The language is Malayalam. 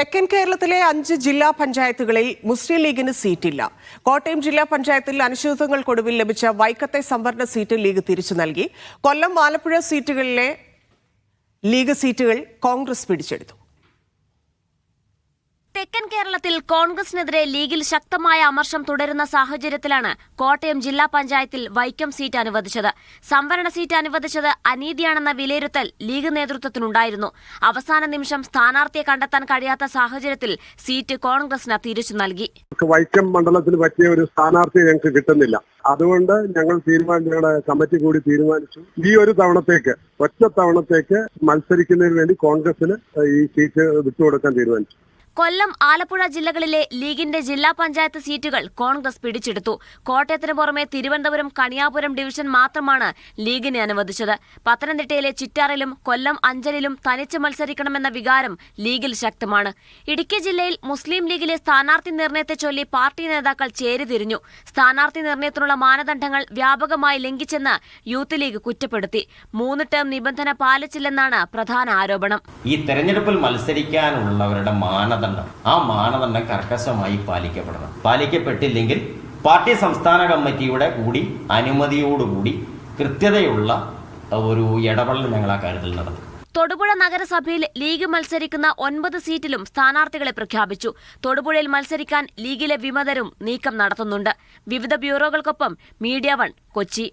തെക്കൻ കേരളത്തിലെ അഞ്ച് ജില്ലാ പഞ്ചായത്തുകളിൽ മുസ്ലിം ലീഗിന് സീറ്റില്ല. കോട്ടയം ജില്ലാ പഞ്ചായത്തിൽ അനിശ്ചിതത്വങ്ങൾക്കൊടുവിൽ ലഭിച്ച വൈക്കത്തെ സംവരണ സീറ്റ് ലീഗ് തിരിച്ചു നൽകി. കൊല്ലം ആലപ്പുഴ സീറ്റുകളിലെ ലീഗ് സീറ്റുകൾ കോൺഗ്രസ് പിടിച്ചെടുത്തു. തെക്കൻ കേരളത്തിൽ കോൺഗ്രസിനെതിരെ ലീഗിൽ ശക്തമായ അമർഷം തുടരുന്ന സാഹചര്യത്തിലാണ് കോട്ടയം ജില്ലാ പഞ്ചായത്തിൽ വൈക്കം സീറ്റ് അനുവദിച്ചത്. സംവരണ സീറ്റ് അനുവദിച്ചത് അനീതിയാണെന്ന വിലയിരുത്തൽ ലീഗ് നേതൃത്വത്തിനുണ്ടായിരുന്നു. അവസാന നിമിഷം സ്ഥാനാർത്ഥിയെ കണ്ടെത്താൻ കഴിയാത്ത സാഹചര്യത്തിൽ സീറ്റ് കോൺഗ്രസിന് തിരിച്ചു നൽകി. വൈക്കം മണ്ഡലത്തിൽ പറ്റിയ ഒരു സ്ഥാനാർത്ഥിയെ ഞങ്ങൾക്ക് കിട്ടുന്നില്ല. അതുകൊണ്ട് ഞങ്ങൾ തീരുമാനം ഞങ്ങളുടെ കമ്മിറ്റി കൂടി തീരുമാനിച്ചു. ഈ ഒരു തവണത്തേക്ക് ഒറ്റ തവണത്തേക്ക് മത്സരിക്കുന്നതിന് വേണ്ടി കോൺഗ്രസിന് ഈ സീറ്റ് വിട്ടുകൊടുക്കാൻ തീരുമാനിച്ചു. കൊല്ലം ആലപ്പുഴ ജില്ലകളിലെ ലീഗിന്റെ ജില്ലാ പഞ്ചായത്ത് സീറ്റുകൾ കോൺഗ്രസ് പിടിച്ചെടുത്തു. കോട്ടയത്തിന് പുറമെ തിരുവനന്തപുരം കണിയാപുരം ഡിവിഷൻ മാത്രമാണ് ലീഗിനെ അനുവദിച്ചത്. പത്തനംതിട്ടയിലെ ചിറ്റാറിലും കൊല്ലം അഞ്ചലിലും തനിച്ച് മത്സരിക്കണമെന്ന വികാരം ലീഗിൽ ശക്തമാണ്. ഇടുക്കി ജില്ലയിൽ മുസ്ലിം ലീഗിലെ സ്ഥാനാർത്ഥി നിർണയത്തെ ചൊല്ലി പാർട്ടി നേതാക്കൾ ചേരിതിരിഞ്ഞു. സ്ഥാനാർത്ഥി നിർണയത്തിനുള്ള മാനദണ്ഡങ്ങൾ വ്യാപകമായി ലംഘിച്ചെന്ന് യൂത്ത് ലീഗ് കുറ്റപ്പെടുത്തി. മൂന്ന് ടേം നിബന്ധന പാലിച്ചില്ലെന്നാണ് പ്രധാന ആരോപണം. ഈ തെരഞ്ഞെടുപ്പിൽ മത്സരിക്കാനുള്ളവരുടെ മാനദണ്ഡം. ആ മാനദണ്ഡം കർക്കശമായി പാലിക്കപ്പെടണം. പാലിക്കപ്പെട്ടില്ലെങ്കിൽ പാർട്ടി സംസ്ഥാന കമ്മിറ്റിയുടെ കൂടി അനുമതിയോടുകൂടി കൃത്യതയുള്ള ഒരു ഇടപെടൽ ഞങ്ങൾ ആ കാര്യത്തിൽ നടത്തും. തൊടുപുഴ നഗരസഭയിൽ ലീഗ് മത്സരിക്കുന്ന ഒൻപത് സീറ്റിലും സ്ഥാനാർത്ഥികളെ പ്രഖ്യാപിച്ചു. തൊടുപുഴയിൽ മത്സരിക്കാൻ ലീഗിലെ വിമതരും നീക്കം നടത്തുന്നുണ്ട്. വിവിധ ബ്യൂറോകൾക്കൊപ്പം മീഡിയ വൺ കൊച്ചി.